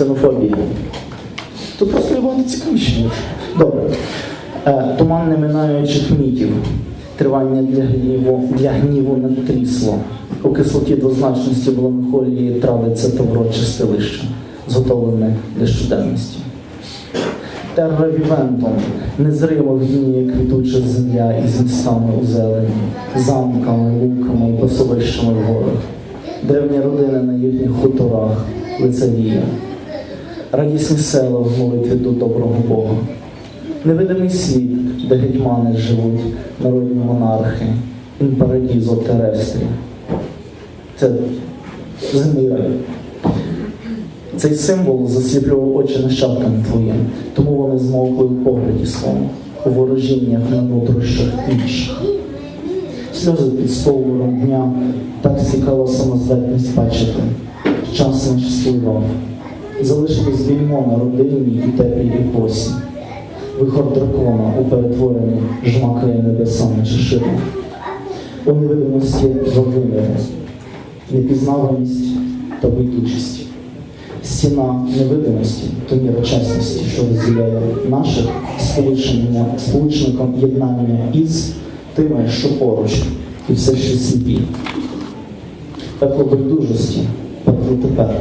ксенофобії. Тут просто є багато цікавіше. Добре. Е, Туман не минаючих мітів. Тривання для гніву, для гніву на трісло. У кислоті двозначності меланхолії травиться тавро чистилище, зготовлене для щоденності. Терра вівентом, незримо гніє квітуча земля із містами у зелені, замками, луками пасовищами в горах. Древні родини на їхніх хуторах лицевія. Радісні села в молитві до доброго Бога. Невидимий світ, де гетьмани живуть, народні монархи, інпарадізо терестрі. Це рай. Цей символ засліплював очі нащадкам твоїм, тому вони змовкли в погляді своєму, у ворожіннях на нутрощах інших. Сльози під стовбуром дня так стікала самоздатність бачити. Час наш спливав. Залишилось вільмо на родині і теплій епосі. Вихор дракона у перетворенні жмакає небесами чи ширма. У невидимості два непізнаваність та байдужість. Стіна невидимості то міра чесності, що розділяє наших сполучником єднання із тими, що поруч, і все ще сліпі. Пекло байдужості, пекло тепер.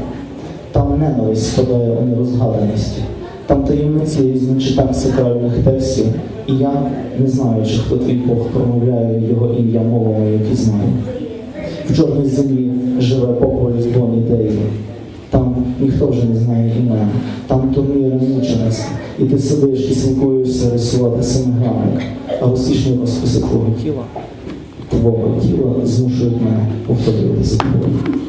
Там ненависть спадає у нерозгаданості. Там таємниці із нечитань сакральних текстів, і я, не знаючи, хто твій Бог промовляє його ім'я мовами, які знаю. В чорній землі живе попові дон ідеї. Там ніхто вже не знає імен, там турніри мученості, і ти сидиш і силкуєшся рисувати семигранник, а розкішні розписи твого тіла, твого тіла змушують мене повторювати за тобою.